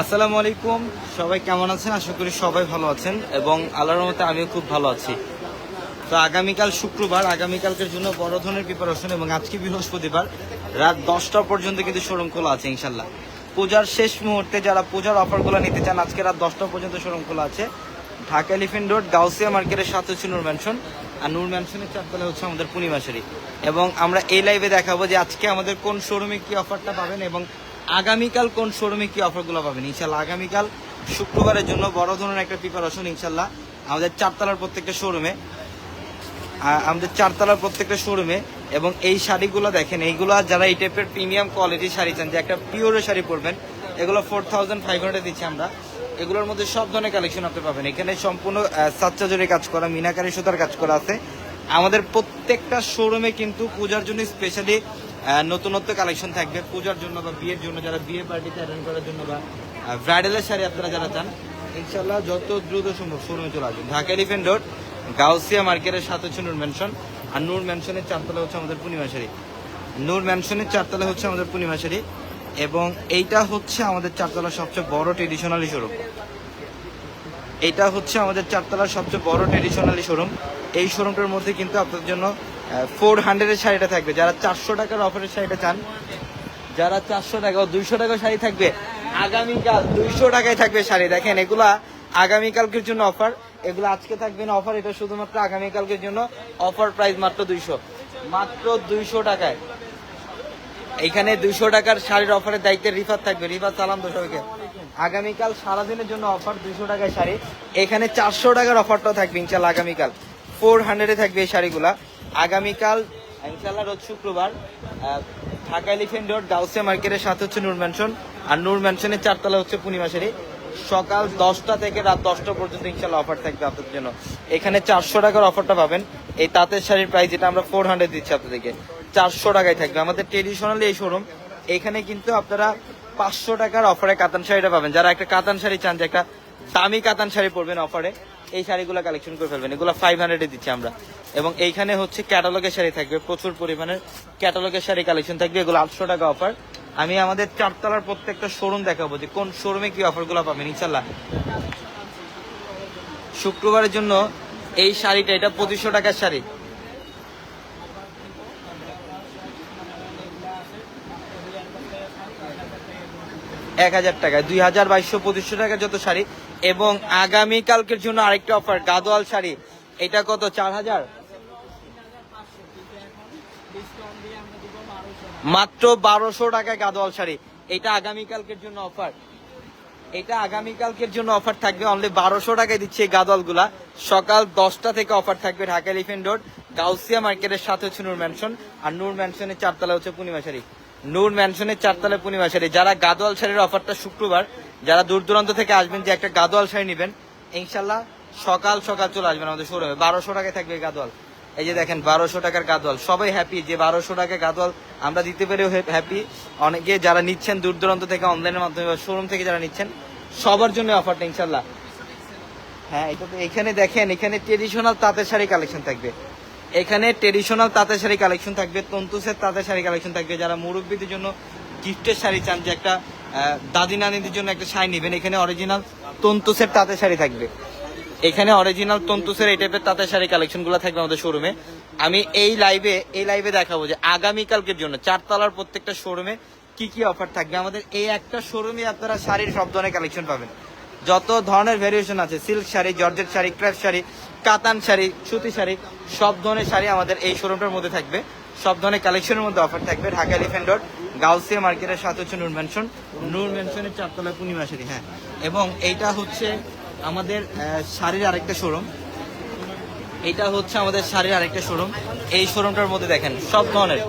আসসালামু আলাইকুম। সবাই কেমন আছেন? আশা করি সবাই ভালো আছেন এবং আল্লাহর মতে আমিও খুব ভালো আছি। তো আগামীকাল শুক্রবার, আগামীকালকের জন্য বড় ধরনের প্রিপারেশন এবং আজকে বৃহস্পতিবার রাত দশটা পর্যন্ত কিন্তু শোরুম খোলা আছে ইনশাল্লাহ পূজার শেষ মুহূর্তে যারা পূজার অফারগুলো নিতে চান, আজকে রাত দশটা পর্যন্ত শোরুম খোলা আছে। ঢাকা এলিফেন্ট রোড গাউসিয়া মার্কেটের সাথে হচ্ছে নূর ম্যানশন আর নূর ম্যানশনের চারতলা হচ্ছে আমাদের পূর্ণিমাশারি এবং আমরা এই লাইভে দেখাবো যে আজকে আমাদের কোন শোরুমে কি অফারটা পাবেন এবং আগামীকাল কোন শোরুমে কি অফারগুলো পাবেন? ইনশাল্লাহ আগামীকাল শুক্রবারের জন্য বড় ধরনের একটা প্রিপারেশন ইনশাল্লাহ আমাদের চারতলার প্রত্যেকটা শোরুমে আমাদের চারতলার প্রত্যেকটা শোরুমে এবং এই শাড়িগুলো দেখেন, এইগুলো যারা এই টাইপের প্রিমিয়াম কোয়ালিটির শাড়ি চান, যে একটা পিওরের শাড়ি পরবেন, এগুলো ফোর থাউজেন্ড ফাইভ হান্ড্রেড দিচ্ছি আমরা। এগুলোর মধ্যে সব ধরনের কালেকশন আপনি পাবেন। এখানে সম্পূর্ণ সাচ্চা জরি কাজ করা মিনাকারি সুতার কাজ করা আছে। আমাদের প্রত্যেকটা শোরুমে কিন্তু পূজার জন্য স্পেশালি নতুনত্ব কালেকশন থাকবে। পূজার জন্য বা বিয়ের জন্য যারা বিয়ে পার্টিতে অ্যাটেন্ড করার জন্য বা ব্রাইডালের শাড়ি আপনারা যারা চান ইনশাল্লাহ যত দ্রুত সম্ভব শোরুমে চলে আসবেন। ঢাকা এলিফেন্ট রোড গাউসিয়া মার্কেটের সাথে হচ্ছে নূর ম্যানশন আর নূর ম্যানশনের চারতলা হচ্ছে আমাদের পূর্ণিমা শাড়ি। নূর ম্যানশনের চারতলা হচ্ছে আমাদের পূর্ণিমা শাড়ি এবং এইটা হচ্ছে আমাদের চারতলার সবচেয়ে বড় ট্রেডিশনালি শোরুম এইটা হচ্ছে আমাদের চারতলার সবচেয়ে বড় ট্রেডিশনালি শোরুম এই শোরুমটার মধ্যে কিন্তু আপনাদের জন্য ফোর হান্ড্রেডের শাড়িটা থাকবে। যারা চারশো টাকার অফারের শাড়িটা চান, যারা চারশো টাকা ও দুইশো টাকা শাড়ি থাকবে, আগামীকাল দুইশো টাকায় থাকবে শাড়ি। দেখেন, এগুলা আগামীকালকের জন্য অফার এগুলো আজকে থাকবে না অফার এটা শুধুমাত্র আগামীকালকের জন্য অফার প্রাইস মাত্র দুইশো। মাত্র দুইশো টাকায়। এখানে দুইশো টাকার শাড়ির অফারের দায়িত্বে রিফাত থাকবে। রিফাত, সালাম তো সবাইকে আগামীকাল সারাদিনের জন্য অফার দুইশো টাকায় শাড়ি। এখানে চারশো টাকার অফারটাও থাকবে ইনশাল্লাহ আগামীকাল। ফোর হান্ড্রেডে থাকবে এই শাড়িগুলা। আগামীকাল ইনশাল্লাহ রোজ শুক্রবার ঢাকা এলিফেন্ট রোড, গাউসিয়া মার্কেটের সাথে হচ্ছে নূর ম্যানশন আর নূর ম্যানশনের চারতলা হচ্ছে পূর্ণিমা শাড়ি সকাল দশটা থেকে রাত দশটা পর্যন্ত ইনশাল্লাহ অফার থাকবে আপনাদের জন্য। এখানে চারশো টাকার অফারটা পাবেন। এই তাঁতের শাড়ির প্রাইস যেটা আমরা ফোর হান্ড্রেড দিচ্ছি আপনাদেরকে, চারশো টাকায় থাকবে। আমাদের ট্রেডিশনালি এই শোরুম এখানে কিন্তু আপনারা পাঁচশো টাকার অফারে কাতান শাড়িটা পাবেন। যারা একটা কাতান শাড়ি চান যে একটা দামি কাতান শাড়ি পরবেন অফারে এই শাড়িগুলো কালেকশন করে ফেলবেন। এগুলো ফাইভ হান্ড্রেডে দিচ্ছি আমরা। এবং এইখানে হচ্ছে ক্যাটালগের শাড়ি থাকবে, প্রচুর পরিমাণের ক্যাটালগের শাড়ি কালেকশন থাকবে। এগুলো আটশো টাকা অফার আমি আমাদের চারতলার প্রত্যেকটা শোরুম দেখাবো যে কোন শোরুমে কি অফারগুলো পাবেন ইনশাল্লাহ শুক্রবারের জন্য এই শাড়িটা, এটা পঁচিশশো টাকার শাড়ি। এক হাজার টাকা দুই হাজার বাইশশো, পঁচিশশো টাকা যত শাড়ি এবং আগামী কালকের জন্য আরেকটা অফার, গাদোয়াল শাড়ি। এটা কত? চার হাজার? মাত্র বারোশো টাকায় গাদোয়াল শাড়ি। এটা আগামীকালকের জন্য অফার। এটা আগামীকালকের জন্য অফার থাকবে অনলি বারোশো টাকায় দিচ্ছে এই গাদলগুলা সকাল দশটা থেকে অফার থাকবে ঢাকা এলিফেন্ট রোড, গাউসিয়া মার্কেটের সাথে হচ্ছে নূর ম্যানশন আর নূর ম্যানশনের চারতলা হচ্ছে পূর্ণিমা শাড়ি। নূর ম্যানশনের চারতলা পূর্ণিমা শাড়ি যারা গাদোয়াল শাড়ির অফারটা শুক্রবার, যারা দূর দূরান্ত থেকে আসবেন যে একটা গাদোয়াল শাড়ি নেবেন ইনশাল্লাহ সকাল সকাল চলে আসবেন আমাদের শোরুমে বারোশো টাকায় থাকবে গাদোয়াল। এই যে দেখেন, বারোশো টাকার গাদোয়াল। সবাই হ্যাপি যে বারোশো টাকা গাদোয়াল আমরা দিতে পেরেও হ্যাপি অনেকে যারা নিচ্ছেন দূর দূরান্ত থেকে অনলাইনের মাধ্যমে বা শোরুম থেকে যারা নিচ্ছেন, সবার জন্য অফারটা ইনশাল্লাহ হ্যাঁ এটা তো এখানে দেখেন, এখানে ট্রেডিশনাল তাঁতের শাড়ি কালেকশন থাকবে। এখানে ট্রেডিশনাল তাঁতের শাড়ি কালেকশন থাকবে তন্তুসের তাঁতের শাড়ি কালেকশন থাকবে। যারা মুরব্বীদের জন্য গিফটের শাড়ি চান যে একটা দাদি নানিদের জন্য একটা শাড়ি নেবেন, এখানে অরিজিনাল তন্তুসের তাঁতের শাড়ি থাকবে। এখানে অরিজিনাল তন্তুসের এই টাইপের তাঁতের শাড়ি কালেকশনগুলো থাকবে আমাদের শোরুমে আমি এই লাইভে এই লাইভে দেখাবো যে আগামীকালকের জন্য চারতলার প্রত্যেকটা শোরুমে কি কি অফার থাকবে। আমাদের এই একটা শোরুমে আপনারা শাড়ির সব ধরনের কালেকশন পাবেন। যত ধরনের ভ্যারিয়েশন আছে silk sari, georgette sari crepe sari কাতান শাড়ি, সুতি শাড়ি, সব ধরনের শাড়ি আমাদের এই শোরুমটার মধ্যে থাকবে। সব ধরনের কালেকশনের মধ্যে অফার থাকবে। ঢাকা এলিফেন্ট রোড গাউসিয়া মার্কেটের সাথে হচ্ছে নূর ম্যানশন নূর ম্যানশনের চারতলা পূর্ণিমা শাড়ি হ্যাঁ। এবং এইটা হচ্ছে আমাদের শাড়ির আরেকটা শোরুম এটা হচ্ছে আমাদের শাড়ির আরেকটা শোরুম এই শোরুমটার মধ্যে দেখেন, সব ধরনের।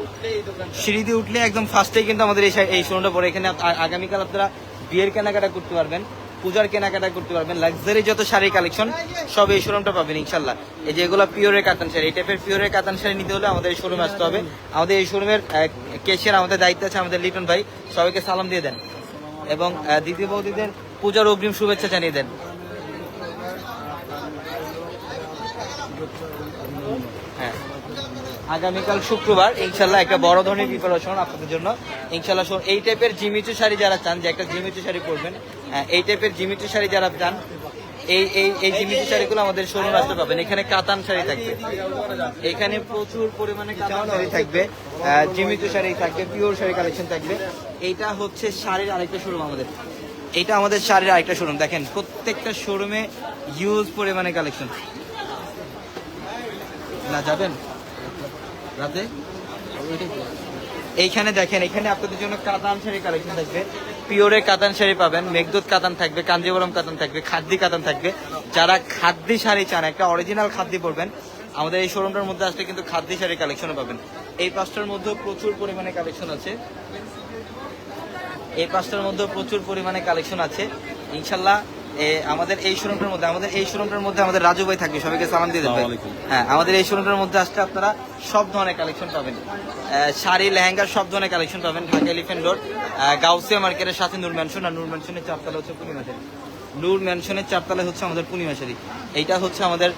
সিঁড়ি দিয়ে উঠলে একদম ফার্স্টেই কিন্তু আমাদের এই শোরুমটা পড়ে এখানে আগামীকাল আপনারা বিয়ের কেনাকাটা করতে পারবেন। পূজার কেনাকাটা করতে পারবেন। লাক্সারি যত শাড়ি কালেকশন সব এই শোরুমটা পাবেন, ইনশাল্লাহ। এই যে এগুলো পিওরের কাতান শাড়ি, এই টাইপের পিওরের কাতান শাড়ি নিতে হলে আমাদের এই শোরুমে আসতে হবে। আমাদের এই শোরুমের কেশিয়ার আমাদের দায়িত্ব আছে, আমাদের লিটন ভাই। সবাইকে সালাম দিয়ে দেন। এবং দ্বিতীয় দিদি বৌদিদের পূজার অগ্রিম শুভেচ্ছা জানিয়ে দেন। আগামীকাল শুক্রবার ইনশাল্লাহ একটা বড় ধরনের প্রিপারেশন আপনাদের জন্য। ইনশাল্লাহ এই টাইপের জিমিচু শাড়ি যারা চান যে একটা জিমিচু শাড়ি পরবেন হ্যাঁ, এই টাইপের জিমিচু শাড়ি যারা চান এই এই এই জিমিচু শাড়িগুলো আমাদের শোরুম আসতে পাবেন। এখানে কাতান শাড়ি থাকবে। এখানে প্রচুর পরিমাণে কাতান শাড়ি থাকবে জিমিচু শাড়ি থাকবে পিওর শাড়ি কালেকশন থাকবে। এইটা হচ্ছে শাড়ির আরেকটা শোরুম আমাদের। এটা আমাদের শাড়ির আরেকটা শোরুম দেখেন প্রত্যেকটা শোরুমে ইউজ পরিমাণে কালেকশন না যাবেন? রাতে এইখানে দেখেন, এখানে আপনাদের জন্য কাতান শাড়ি কালেকশন থাকবে। পিওরে কাতান শাড়ি পাবেন, মেঘদুত কাতান থাকবে, কাঞ্জিবরম কাতান থাকবে, খাদ্দি কাতান থাকবে। যারা খাদ্দি শাড়ি চান, একটা অরিজিনাল খাদ্দি পরবেন, আমাদের এই শোরুমটার মধ্যে আসলে কিন্তু খাদ্দি শাড়ি কালেকশনও পাবেন। এই পাঁচটার মধ্যেও প্রচুর পরিমাণে কালেকশন আছে। এই পাঁচটার মধ্যে প্রচুর পরিমাণে কালেকশন আছে। ইনশাল্লাহ আমাদের এই শোরুমটার মধ্যে আমাদের এই শোরুমটার মধ্যে আমাদের রাজু ভাই থাকবে সবাইকে সালাম দিয়ে দেবেন হ্যাঁ আমাদের এই শোরুমটার মধ্যে আসলে আপনারা সব ধরনের কালেকশন পাবেন। শাড়ি লেহেঙ্গার সব ধরনের কালেকশন পাবেন। ঢাকা এলিফেন্ট রোড গাউসিয়া মার্কেটের সাথে নূর ম্যানশন আর নূর ম্যানশনের চারতলা হচ্ছে পূর্ণিমাশারি নূর ম্যানশনের চারতলা হচ্ছে আমাদের পূর্ণিমাশারি এইটা হচ্ছে আমাদের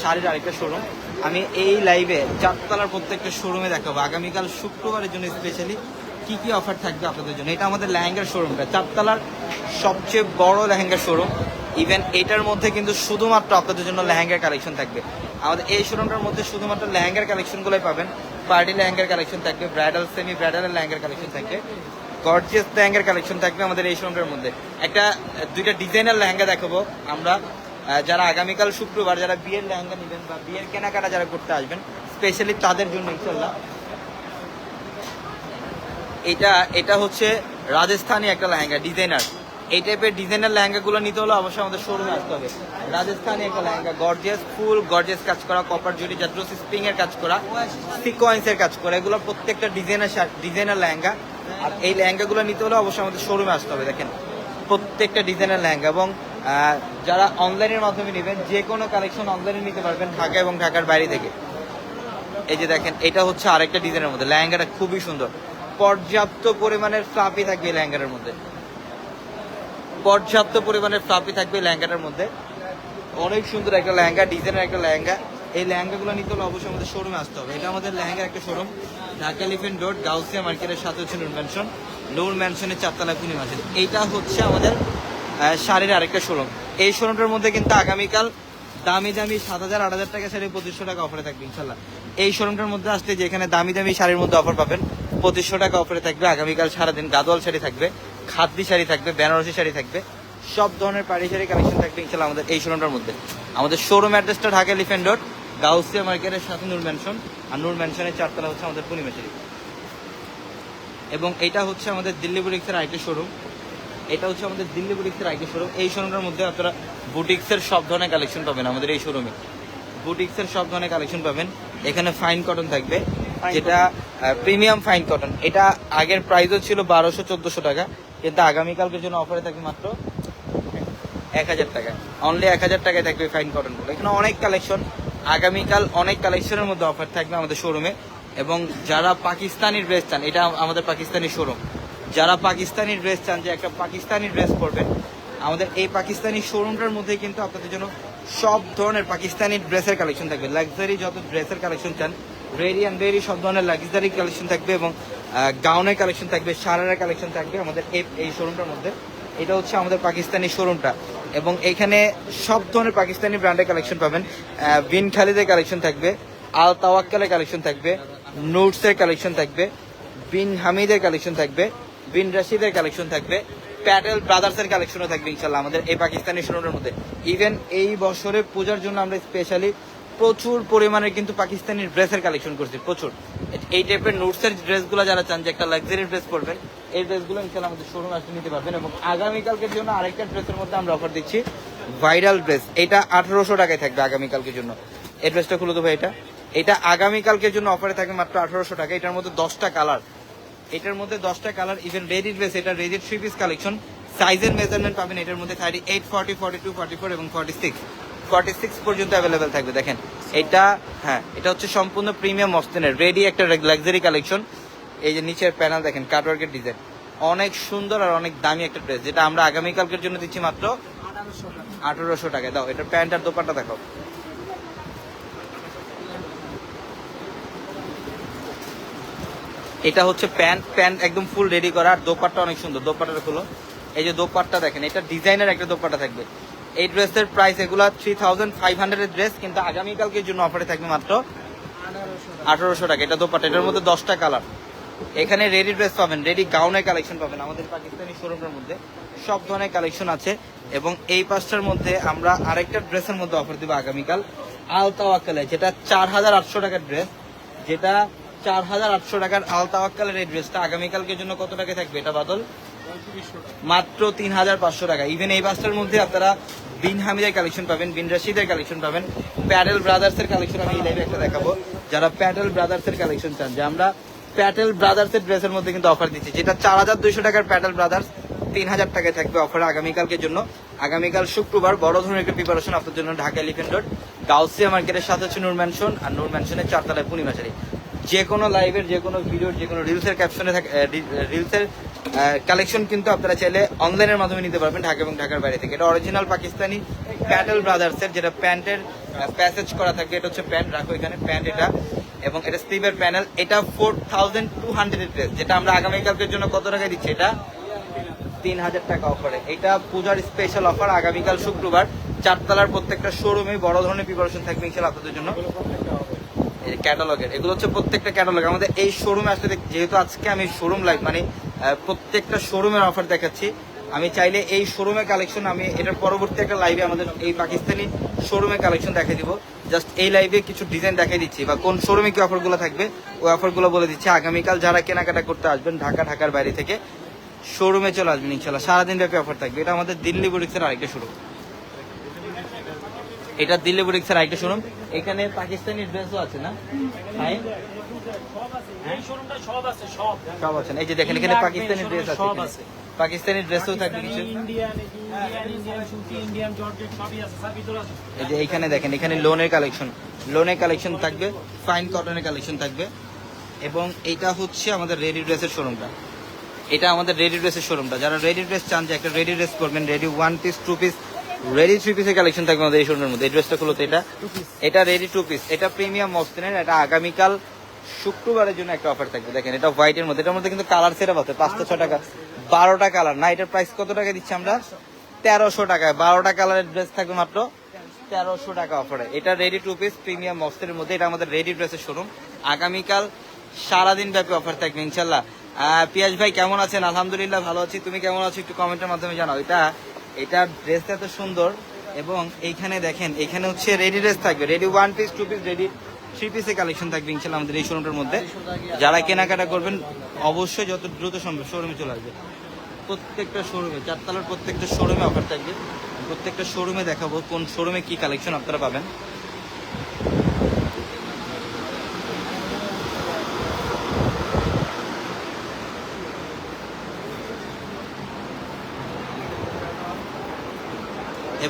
শাড়ির আরেকটা শোরুম আমি এই লাইভে চারতলার প্রত্যেকটা শোরুমে দেখাবো। আগামীকাল শুক্রবারের জন্য স্পেশালি কি কি অফার থাকবে আপনাদের জন্য? এটা আমাদের লেহেঙ্গার শোরুমটা চারতলার সবচেয়ে বড় লেহেঙ্গার শোরুম ইভেন এটার মধ্যে কিন্তু শুধুমাত্র আপনাদের জন্য লেহেঙ্গার কালেকশন থাকবে। আমাদের এই শোরুমটার মধ্যে শুধুমাত্র লেহেঙ্গার কালেকশনগুলোই পাবেন। পার্টি লেহেঙ্গার কালেকশন থাকবে ব্রাইডাল সেমি ব্রাইডাল লেহেঙ্গার কালেকশন থাকবে। গর্জিয়াস লেহেঙ্গার কালেকশন থাকবে আমাদের এই শোরুমটার মধ্যে। একটা দুইটা ডিজাইনার লেহেঙ্গা দেখাবো আমরা। যারা আগামীকাল শুক্রবার যারা বিয়ের লেহেঙ্গা নেবেন বা বিয়ের কেনাকাটা যারা করতে আসবেন স্পেশালি তাদের জন্য ইনশাল্লাহ এটা এটা হচ্ছে রাজস্থানি একটা লেহেঙ্গা ডিজাইনার এই টাইপের ডিজাইনার লেহেঙ্গাগুলো নিতে হলে অবশ্যই আমাদের শোরুমে আসতে হবে। রাজস্থানি একটা লেহেঙ্গা গর্জিয়াস ফুল গর্জিয়াস কাজ করা কপার জুড়ি জাদ্রোসি স্প্রিং এর কাজ করা সিকোয়েন্স এর কাজ করা, এগুলো প্রত্যেকটা ডিজাইনার ডিজাইনার লেহেঙ্গা। আর এই লেহেঙ্গাগুলো নিতে হলে অবশ্যই আমাদের শোরুমে আসতে হবে, দেখেন। প্রত্যেকটা ডিজাইনার লেহেঙ্গা এবং যারা অনলাইনের মাধ্যমে নেবেন, যে কোনো কালেকশন অনলাইনে নিতে পারবেন ঢাকা এবং ঢাকার বাইরে থেকে। এই যে দেখেন, এটা হচ্ছে আরেকটা ডিজাইনের মধ্যে, লেহেঙ্গাটা খুবই সুন্দর। পর্যাপ্ত পরিমাণের ফ্লাপি থাকবে এই লেহেঙ্গাটার মধ্যে। পর্যাপ্ত পরিমাণের ফ্লাপি থাকবে এই লেহেঙ্গাটার মধ্যে। অনেক সুন্দর একটা লেহেঙ্গা, ডিজাইনের একটা লেহেঙ্গা। এই লেহেঙ্গাগুলো নিতে হলে অবশ্যই আমাদের শোরুমে আসতে হবে। এটা আমাদের লেহেঙ্গার একটা showroom Dhaka elephant road Gausia মার্কেটের সাথে হচ্ছে নূর ম্যানশন নূর ম্যানশনের চারতলা পূর্ণিমা আছে এইটা হচ্ছে আমাদের শাড়ির আরেকটা শোরুম এই শোরুমটার মধ্যে কিন্তু আগামীকাল দামি দামি সাত হাজার, আট হাজার টাকা শাড়ি পঁচিশশো টাকা অফারে থাকবে, ইনশাল্লাহ। এই শোরুমটার মধ্যে আসতে যেখানে দামি দামি শাড়ির মধ্যে অফার পাবেন পঁচিশশো টাকা অফারে থাকবে। আগামীকাল সারাদিন গাদোয়াল শাড়ি থাকবে খাদ্দি শাড়ি থাকবে, বেনারসি শাড়ি থাকবে, সব ধরনের পাড়ি শাড়ি কালেকশন থাকবে ইনশাল্লাহ আমাদের এই শোরুমটার মধ্যে। আমাদের শোরুম অ্যাড্রেসটা ঢাকা এলিফেন্ট রোড গাউসিয়া মার্কেটের সাথে নূর ম্যানশন আর নূর ম্যানশনের চারতলা হচ্ছে আমাদের পূর্ণিমা শাড়ি। এবং এটা হচ্ছে আমাদের দিল্লি বুটিক্সের আরেকটি শোরুম এটা হচ্ছে আমাদের দিল্লি বুটিক্সের আরেকটি শোরুম এই শোরুমটার মধ্যে আপনারা বুটিক্সের সব ধরনের কালেকশন পাবেন আমাদের এই শোরুমে বুটিক্সের সব ধরনের কালেকশন পাবেন। এখানে ফাইন কটন থাকবে। যেটা প্রিমিয়াম ফাইন কটন এটা আগের প্রাইসও ছিল বারোশো চোদ্দোশো টাকা। কিন্তু আগামীকালকের জন্য অফারে থাকবে মাত্র এক হাজার টাকা। অনলি এক হাজার টাকায় থাকবে ফাইন কটনগুলো এখানে অনেক কালেকশন আগামীকাল অনেক কালেকশনের মধ্যে অফার থাকবে আমাদের শোরুমে এবং যারা পাকিস্তানি ড্রেস চান এটা আমাদের পাকিস্তানি শোরুম যারা পাকিস্তানি ড্রেস চান যে একটা পাকিস্তানি ড্রেস পরবেন আমাদের এই পাকিস্তানি শোরুমটার মধ্যে কিন্তু আপনাদের জন্য সব ধরনের পাকিস্তানি ড্রেসের কালেকশন থাকবে। লাক্সারি যত ড্রেসের কালেকশন চান রেডি অ্যান্ড ভেরি সব ধরনের লাক্সারি কালেকশন থাকবে এবং গাউনের কালেকশন থাকবে সারারের কালেকশন থাকবে আমাদের এই শোরুমটার মধ্যে। এটা হচ্ছে আমাদের পাকিস্তানি শোরুমটা এবং এখানে সব ধরনের পাকিস্তানি ব্র্যান্ডের কালেকশন পাবেন। বিন খালিদের কালেকশন থাকবে আল তাওয়াক্কালের কালেকশন থাকবে নোটসের কালেকশন থাকবে বিন হামিদের কালেকশন থাকবে বিন রাশিদের কালেকশন থাকবে প্যাটেল ব্রাদার্সের কালেকশনও থাকবে ইনশাল্লাহ আমাদের এই পাকিস্তানি শোরুমের মধ্যে। ইভেন এই বছরে পূজার জন্য আমরা স্পেশালি প্রচুর পরিমাণে কিন্তু পাকিস্তানি ড্রেসের কালেকশন করছি, প্রচুর। এই টাইপের নোটসের ড্রেসগুলো যারা চান যে একটা লাক্সারি ড্রেস পরবেন, এই ড্রেসগুলো ইনশাল্লাহ আমাদের শোরুম আসতে নিতে পারবেন এবং আগামীকালকের জন্য আরেকটা ড্রেসের মধ্যে আমরা অফার দিচ্ছি ভাইরাল ড্রেস এটা আঠারোশো টাকায় থাকবে আগামীকালকের জন্য। এই ড্রেসটা খুলে দেবো এটা। এটা আগামীকালকের জন্য অফারে থাকে মাত্র আঠারোশো টাকা। এটার মধ্যে দশটা কালার এটার মধ্যে দশটা কালার ইভেন রেডি ড্রেস এটা রেডি থ্রি পিস কালেকশন সাইজের মেজারমেন্ট পাবেন এটার মধ্যে thirty eight forty forty two forty four এবং ফর্টি সিক্স ফর্টি সিক্স পর্যন্ত অ্যাভেলেবেল থাকবে। দেখেন, এটা হ্যাঁ এটা হচ্ছে সম্পূর্ণ প্রিমিয়াম মস্তিনের রেডি একটা লাক্সারি কালেকশন এই যে নিচের প্যানেল দেখেন কাটওয়ার্কের ডিজাইন অনেক সুন্দর আর অনেক দামি একটা ড্রেস যেটা আমরা আগামীকালকের জন্য দিচ্ছি মাত্র আঠারোশো টাকায়। দাও, এটা প্যান্ট আর দোপাট্টা দেখো এটা হচ্ছে প্যান্ট প্যান্ট একদম ফুল রেডি করা, আর দোপাট্টা অনেক সুন্দর দোপাট্টাটা খুলো এই যে দোপাট্টা দেখেন, এটা ডিজাইনের একটা দোপাট্টা থাকবে। এই ড্রেসের প্রাইস এগুলা three thousand five hundred dress কিন্তু আগামীকালকের জন্য অফারে থাকবে মাত্র আঠারোশো টাকা। এটা দোপাট্টা, এটার মধ্যে দশটা কালার এখানে রেডি ড্রেস পাবেন রেডি গাউনের কালেকশন পাবেন। আমাদের পাকিস্তানি শোরুমের মধ্যে সব ধরনের কালেকশন আছে এবং এই পাঁচটার মধ্যে আমরা আরেকটা ড্রেসের মধ্যে অফার দেবো আগামীকাল। আলতাওয়াক্কালে, যেটা চার হাজার আটশো টাকার ড্রেস যেটা চার হাজার আটশো টাকার আলতাওয়াক্কালের এই ড্রেসটা আগামীকালকের জন্য কত টাকা থাকবে? এটা বাদল। মাত্র তিন হাজার পাঁচশো টাকা। ইভেন এই বাসটার মধ্যে আপনারা বিন হামিদের কালেকশন পাবেন, বিন রাশিদের কালেকশন পাবেন প্যাডেল ব্রাদার্স এর কালেকশন আমি এই লাইভে একটা দেখাবো। যারা প্যাডেল ব্রাদার্স এর কালেকশন চান, যে আমরা প্যাটেল ব্রাদার্স এর ড্রেসের মধ্যে কিন্তু অফার দিচ্ছি, যেটা চার হাজার দুইশো টাকার প্যাটেল ব্রাদার্স তিন হাজার টাকায় থাকবে অফার আগামীকালকের জন্য। আগামীকাল শুক্রবার বড় ধরনের একটা প্রিপারেশন আপনার জন্য ঢাকা এলিফেন্ট রোড গাউসিয়া মার্কেটের সাথে হচ্ছে নূর ম্যানশন আর নূর ম্যানশনের চারতলায় পূর্ণিমাশারি যে কোনো লাইভের যে কোনো ভিডিওর যে কোনো রিলসের ক্যাপশনে থাকে রিলসের কালেকশন কিন্তু আপনারা চাইলে অনলাইনের মাধ্যমে নিতে পারবেন ঢাকা এবং ঢাকার বাইরে থেকে। এটা অরিজিনাল পাকিস্তানি প্যাটেল ব্রাদার্সের যেটা প্যান্টের প্যাসেজ করা থাকে, এটা হচ্ছে প্যান্ট রাখো এখানে প্যান্ট এটা। এবং এটা স্লিভের প্যানেল এটা four thousand two hundred dress যেটা আমরা আগামীকালকের জন্য কত টাকা দিচ্ছি এটা? তিন হাজার টাকা অফারে এটা পূজার স্পেশাল অফার আগামীকাল শুক্রবার, চারতলার প্রত্যেকটা শোরুমে বড় ধরনের প্রিপারেশন থাকবে ইনশাল্লাহ আপনাদের জন্য। ক্যাটালগের এগুলো হচ্ছে প্রত্যেকটা ক্যাটালগ আমাদের এই শোরুমে আসলে যেহেতু আজকে আমি শোরুম লাইভ মানে প্রত্যেকটা শোরুমের অফার দেখাচ্ছি। আমি চাইলে এই শোরুমে কালেকশন আমি এটার পরবর্তী একটা লাইভে আমাদের এই পাকিস্তানি শোরুমে কালেকশন দেখাই দিব। জাস্ট এই লাইভে কিছু ডিজাইন দেখাই দিচ্ছি বা কোন শোরুমে কি অফারগুলো থাকবে, ওই অফারগুলো বলে দিচ্ছি। আগামীকাল যারা কেনাকাটা করতে আসবেন ঢাকা, ঢাকার বাইরে থেকে শোরুমে চলে আসবেন ইনশাল্লাহ সারাদিন ব্যাপী অফার থাকবে। এটা আমাদের দিল্লি বুটিক্সের আরেকটা শোরুম এটা দিল্লি বুটিক্সের আরেকটা শোরুম এখানে পাকিস্তানি ড্রেসও আছে না? শোরুমটা সব আছে এই যে দেখেন এখানে পাকিস্তানি ড্রেস আছে। পাকিস্তানি ড্রেসও থাকবে কিছু। এই যে দেখেন এখানে লোনের কালেকশন লোনের কালেকশন থাকবে ফাইন কটনের কালেকশন থাকবে। এবং এটা হচ্ছে আমাদের রেডি ড্রেসের শোরুমটা এটা আমাদের রেডি ড্রেসের শোরুমটা যারা রেডি ড্রেস চান যে একটা রেডি ড্রেস করবেন ready one piece two piece ready three পিসের কালেকশন থাকবে আমাদের এই শোরুমের মধ্যে। এই ড্রেসটা খুলো এটা। এটা রেডি টু পিস এটা প্রিমিয়াম মসলিনের এটা আগামীকাল শুক্রবারের জন্য একটা অফার থাকবে। দেখেন এটা হোয়াইটের মধ্যে। এটার মধ্যে কিন্তু কালার সেটআপ আছে। পাঁচটা ছ টাকা বারোটা কালার না এটার প্রাইস কত টাকা দিচ্ছি আমরা? তেরোশো। টাকায় বারোটা কালারের ড্রেস থাকবে মাত্র তেরোশো টাকা অফারে এটা রেডি টু পিস প্রিমিয়াম মস্তের মধ্যে। এটা আমাদের রেডি ড্রেসের শোরুম আগামীকাল সারাদিন ব্যাপী অফার থাকবে ইনশাল্লাহ পিয়াজ ভাই কেমন আছেন? আলহামদুলিল্লাহ ভালো আছি। তুমি কেমন আছো? একটু কমেন্টের মাধ্যমে জানাও। এটা এটা ড্রেসটা এত সুন্দর এবং এইখানে দেখেন, এখানে হচ্ছে রেডি ড্রেস থাকবে। Ready one piece two piece ready three piece পিসের কালেকশন থাকবে ইনশাল্লাহ আমাদের এই শোরুমটার মধ্যে। যারা কেনাকাটা করবেন, অবশ্যই যত দ্রুত সম্ভব শোরুমে চলে আসবে। প্রত্যেকটা শোরুমে চারতলার প্রত্যেকটা শোরুমে অফার থাকবে। প্রত্যেকটা শোরুমে দেখাবো কোন শোরুমে কি কালেকশন আপনারা পাবেন।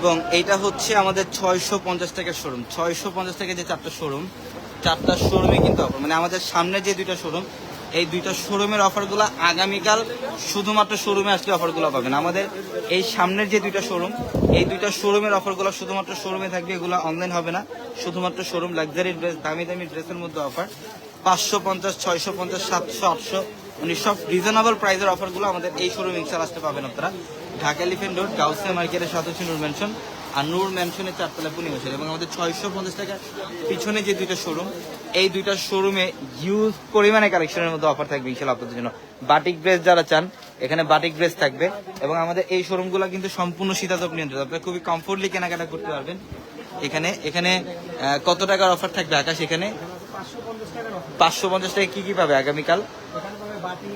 এবং এইটা হচ্ছে আমাদের ছয়শো পঞ্চাশ টাকার শোরুম ছয়শো পঞ্চাশ টাকা যে চারটা শোরুম চারটা শোরুমে কিন্তু অফার মানে আমাদের সামনে যে দুইটা শোরুম এই দুইটা শোরুমের অফারগুলো আগামীকাল শুধুমাত্র শোরুমে আসলে অফারগুলো পাবেন। আমাদের এই সামনের যে দুইটা শোরুম এই দুইটা শোরুমের অফারগুলো শুধুমাত্র শোরুমে থাকবে, এগুলো অনলাইন হবে না। শুধুমাত্র শোরুম লাক্সারি ড্রেস দামি দামি ড্রেসের মধ্যে অফার পাঁচশো পঞ্চাশ, ছয়শো পঞ্চাশ, সাতশো, আটশো মানে সব রিজনেবল প্রাইসের অফারগুলো আমাদের এই শোরুম ইনশাল আসতে পাবেন আপনারা। ঢাকা এলিফেন্ট রোড, গাউসিয়া মার্কেটের সাথে হচ্ছে নূর ম্যানশন আর নূর ম্যানশনের চারতলা পূর্ণিমাসের এবং আমাদের ছয়শো পঞ্চাশ টাকা পিছনে যে দুইটা শোরুম এই দুইটা শোরুমে হিউজ পরিমাণে কালেকশনের মধ্যে অফার থাকবে ইনশাল্লাহ আপনাদের জন্য। বাটিক ড্রেস যারা চান, এখানে বাটিক ড্রেস থাকবে। এবং আমাদের এই শোরুমগুলো কিন্তু সম্পূর্ণ শীতাতপ নিয়ন্ত্রিত। আপনারা খুবই কমফোর্টলি কেনাকাটা করতে পারবেন। এখানে এখানে কত টাকার অফার থাকবে আকাশ এখানে? পাঁচশো পঞ্চাশ টাকার টাকা কি কি পাবে আগামীকাল? বাটি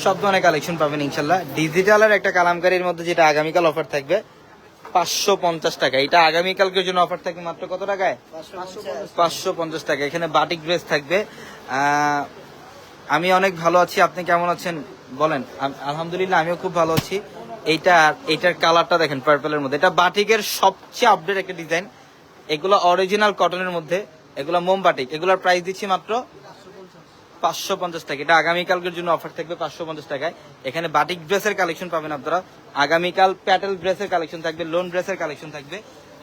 সব ধরনের কালেকশন পাবেন ইনশাল্লাহ ডিজিটালের একটা কালামকারীর মধ্যে যেটা আগামীকাল অফার থাকবে পাঁচশো পঞ্চাশ টাকা। এটা আগামীকালকের জন্য অফার থাকে মাত্র কত টাকায়? পাঁচশো পঞ্চাশ। টাকা। এখানে বাটিক ড্রেস থাকবে। আমি অনেক ভালো আছি। আপনি কেমন আছেন? বলেন। আলহামদুলিল্লাহ আমিও খুব ভালো আছি। এইটা এইটার কালারটা দেখেন পার্পলের মধ্যে। এটা বাটিকের সবচেয়ে আপডেট একটা ডিজাইন এগুলো অরিজিনাল কটনের মধ্যে। এগুলো মোম বাটিক এগুলোর প্রাইস দিচ্ছি মাত্র পাঁচশো পঞ্চাশ টাকা। এটা আগামীকালকের জন্য অফার থাকবে পাঁচশো পঞ্চাশ টাকায়। এখানে বাটিক ড্রেসের কালেকশন পাবেন আপনারা। আগামীকাল প্যাটেল ড্রেসের কালেকশন থাকবে লোন ড্রেসের কালেকশন থাকবে।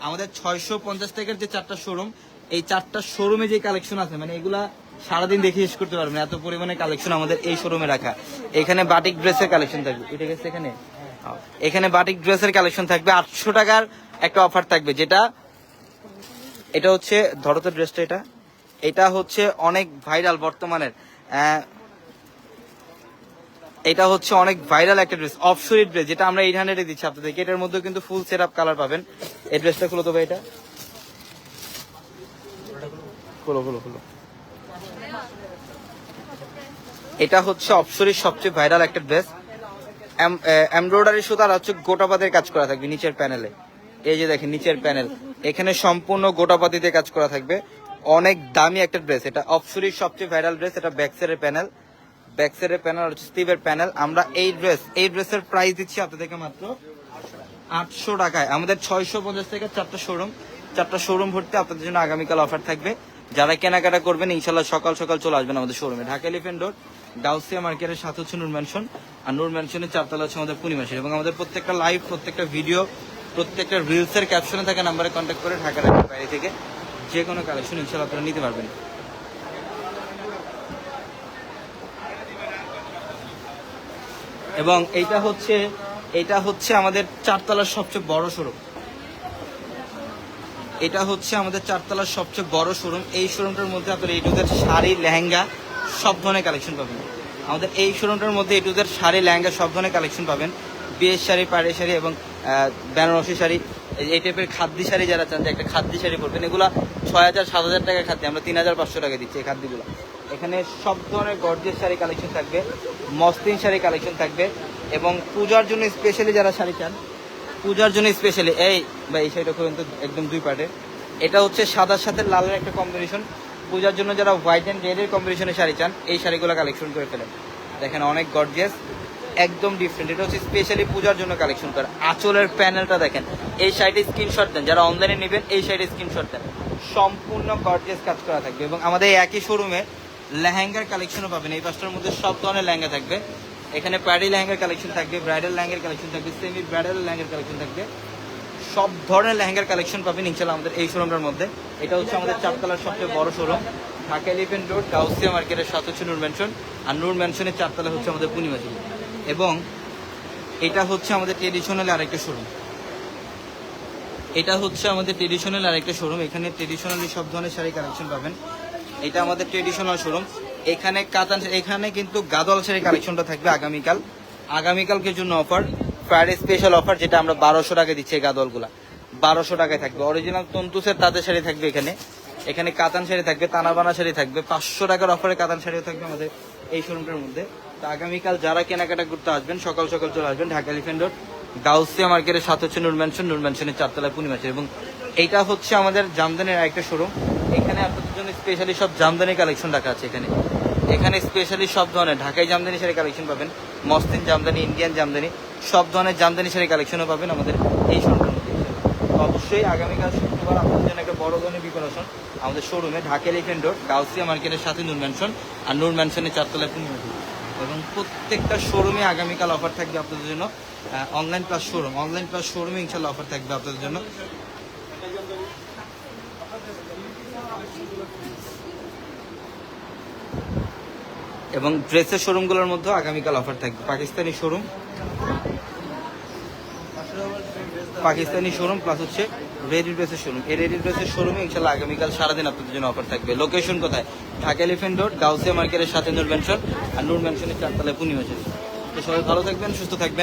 আমাদের ছয়শো পঞ্চাশ টাকার যে চারটা শোরুম এই চারটা শোরুমে যে কালেকশন আছে মানে এগুলা সারাদিন দেখে শেষ করতে পারবেন এত পরিমাণে কালেকশন আমাদের এই শোরুমে রাখা। এখানে বাটিক ড্রেসের কালেকশন থাকবে। এটা গেছে এখানে? এখানে বাটিক ড্রেসের কালেকশন থাকবে। আটশো টাকার একটা অফার থাকবে, যেটা এটা হচ্ছে, ধরো তো ড্রেসটা এটা। এটা হচ্ছে অনেক ভাইরাল বর্তমানের। এটা হচ্ছে অনেক ভাইরাল একটা ড্রেস অফশোরি ড্রেস যেটা আমরা এইট হান্ড্রেডে দিচ্ছি আপনাদেরকে। এটার মধ্যে কিন্তু ফুল সেট আপ কালার পাবেন। এই ড্রেসটা খুলো তো ভাই এটা। খুলো খুলো খুলো। এটা হচ্ছে অপসরির সবচেয়ে ভাইরাল একটা ড্রেস এমব্রয়ডারি সুতার হচ্ছে গোটাপাতের কাজ করা থাকবে নিচের প্যানেলে এই যে দেখেন, নিচের প্যানেল এখানে সম্পূর্ণ গোটাপাতিতে কাজ করা থাকবে। অনেক দামি একটা ড্রেস এটা অপসরির সবচেয়ে ভাইরাল ড্রেস এটা ব্যাকসের প্যানেল ব্যাকসের প্যানেল হচ্ছে স্টিভের প্যানেল আমরা এই ড্রেস এই ড্রেসের প্রাইস দিচ্ছি আপনাদেরকে মাত্র আটশো টাকায়। আমাদের ছয়শো পঞ্চাশ থেকে চারটা শোরুম চারটা শোরুম ভর্তি আপনাদের জন্য আগামীকাল অফার থাকবে। যারা কেনাকাটা করবেন ইনশাল্লাহ সকাল সকাল চলে আসবেন আমাদের শোরুমে ঢাকা এলিফেন্ট রোড গাউসিয়া মার্কেটের সাথে হচ্ছে নূর ম্যানশন আর নূর ম্যানশনের চারতলা হচ্ছে আমাদের পূর্ণিমাসের এবং আমাদের প্রত্যেকটা লাইভ প্রত্যেকটা ভিডিও প্রত্যেকটা রিলসের ক্যাপশনে থাকা নাম্বারে কন্ট্যাক্ট করে ঢাকা ঢাকার বাইরে থেকে যে কোনো কালেকশন ইনশাল্লাহ আপনারা নিতে পারবেন। এবং এইটা হচ্ছে, এটা হচ্ছে আমাদের চারতলার সবচেয়ে বড় শোরুম। এটা হচ্ছে আমাদের চারতলার সবচেয়ে বড় শোরুম। এই শোরুমটার মধ্যে আপনার এটুদের শাড়ি, লেহেঙ্গা, সব ধরনের কালেকশন পাবেন। আমাদের এই শোরুমটার মধ্যে এটুদের শাড়ি, লেহেঙ্গা, সব ধরনের কালেকশন পাবেন। বিয়ের শাড়ি, পাড়ের শাড়ি এবং বেনারসি শাড়ি, এই টাইপের খাদ্যি শাড়ি যারা চান যে একটা খাদ্যি শাড়ি পরবেন, এগুলা ছয় হাজার, সাত হাজার টাকা খাদ্য আমরা তিন হাজার পাঁচশো টাকা দিচ্ছি এই খাদ্যগুলো। এখানে সব ধরনের গর্জের শাড়ি কালেকশন থাকবে, মসলিন শাড়ি কালেকশন থাকবে এবং পূজার জন্য স্পেশালি যারা শাড়ি চান, পূজার জন্য স্পেশালি এই বা এই শাড়িটা খুব একদম দুই পার্টে এটা হচ্ছে সাদার সাথে লালের একটা কম্বিনেশন পূজার জন্য যারা হোয়াইট অ্যান্ড রেডের কম্বিনেশনে শাড়ি চান, এই শাড়িগুলো কালেকশন করে ফেলেন। দেখেন অনেক গর্জিয়াস একদম ডিফারেন্ট এটা হচ্ছে স্পেশালি পূজার জন্য কালেকশন করা। আঁচলের প্যানেলটা দেখেন। এই শাড়িটি স্ক্রিনশট দেন। যারা অনলাইনে নেবেন, এই শাড়িটি স্ক্রিনশট দেন। সম্পূর্ণ গর্জিয়াস কাজ করা থাকবে এবং আমাদের একই শোরুমে লেহেঙ্গার কালেকশনও পাবেন। এই পাঁচটার মধ্যে সব ধরনের লেহেঙ্গা থাকবে। এখানে প্যাডি লেহেঙ্গার কালেকশন থাকবে ব্রাইডাল লেহেঙ্গার কালেকশন থাকবে সেমি ব্রাইডাল লেহেঙ্গার কালেকশন থাকবে। সব ধরনের লেহেঙ্গার কালেকশন পাবেন ইনশাল্লাহ আমাদের এই শোরুমটার মধ্যে। এটা হচ্ছে আমাদের চারতলার সবচেয়ে বড় showroom Dhaka elephant road Gausia মার্কেটের সাথে হচ্ছে নূর ম্যানশন আর নূর ম্যানশনের চারতলা হচ্ছে আমাদের পূর্ণিমাশি এবং এটা হচ্ছে আমাদের ট্রেডিশনাল আরেকটা শোরুম এটা হচ্ছে আমাদের ট্রেডিশনাল আরেকটা শোরুম এখানে ট্রেডিশনালি সব ধরনের শাড়ি কালেকশন পাবেন। এটা আমাদের ট্রেডিশনাল শোরুম এখানে কাতান এখানে কিন্তু গাদল শাড়ি কালেকশনটা থাকবে আগামীকাল। আগামীকালকের জন্য অফার ফ্রাইডে স্পেশাল অফার যেটা আমরা বারোশো টাকা দিচ্ছি এই গাদলগুলা। বারোশো টাকায় থাকবে। অরিজিনাল তন্তুসের তাঁতের শাড়ি থাকবে এখানে। এখানে কাতান শাড়ি থাকবে, তানাবানা শাড়ি থাকবে। পাঁচশো টাকার অফারে কাতান শাড়িও থাকবে আমাদের এই শোরুমটার মধ্যে। তো আগামীকাল যারা কেনাকাটা করতে আসবেন, সকাল সকাল চলে আসবেন ঢাকা এলিফেন্ট রোড গাউসিয়া মার্কেটের সাথে হচ্ছে নূর ম্যানশন নূর ম্যানশনের চারতলায় পূর্ণিমাসের এবং এইটা হচ্ছে আমাদের জামদানির আরেকটা শোরুম এখানে আপনাদের জন্য স্পেশালি সব জামদানি কালেকশন রাখা আছে এখানে। এখানে স্পেশালি সব ধরনের ঢাকাই জামদানি শাড়ি কালেকশন পাবেন, মসলিন জামদানি, ইন্ডিয়ান জামদানি, সব ধরনের জামদানি শাড়ি কালেকশনও পাবেন আমাদের এই শোরুমের মধ্যে। অবশ্যই আগামীকাল শুক্রবার আপনাদের জন্য একটা বড় ধরনের বিকশন আমাদের শোরুমে ঢাকা এলিফেন্ট রোড গাউসিয়া মার্কেটের সাথে নূর ম্যানশন আর নূর ম্যানশনের চারতলায় পূর্ণিমাসী এবং প্রত্যেকটা শোরুমে আগামীকাল অফার থাকবে আপনাদের জন্য online plus showroom online plus শোরুমে ইনশাল্লাহ অফার থাকবে আপনাদের জন্য। এবং ড্রেসের শোরুমগুলোর মধ্যে আগামীকাল অফার থাকবে। Pakistani showroom Pakistani showroom plus হচ্ছে রেডি ড্রেসের শোরুম এই রেডি ড্রেসের শোরুমে ইনশাল্লাহ আগামীকাল সারাদিন আপনাদের জন্য অফার থাকবে। লোকেশন কোথায়? ঢাকা এলিফেন্ট রোড গাউসিয়া মার্কেটের সাথে নূর ম্যানশন আর নূর ম্যানশনের চারতলায় পূর্ণিমা তো সবাই ভালো থাকবেন, সুস্থ থাকবেন।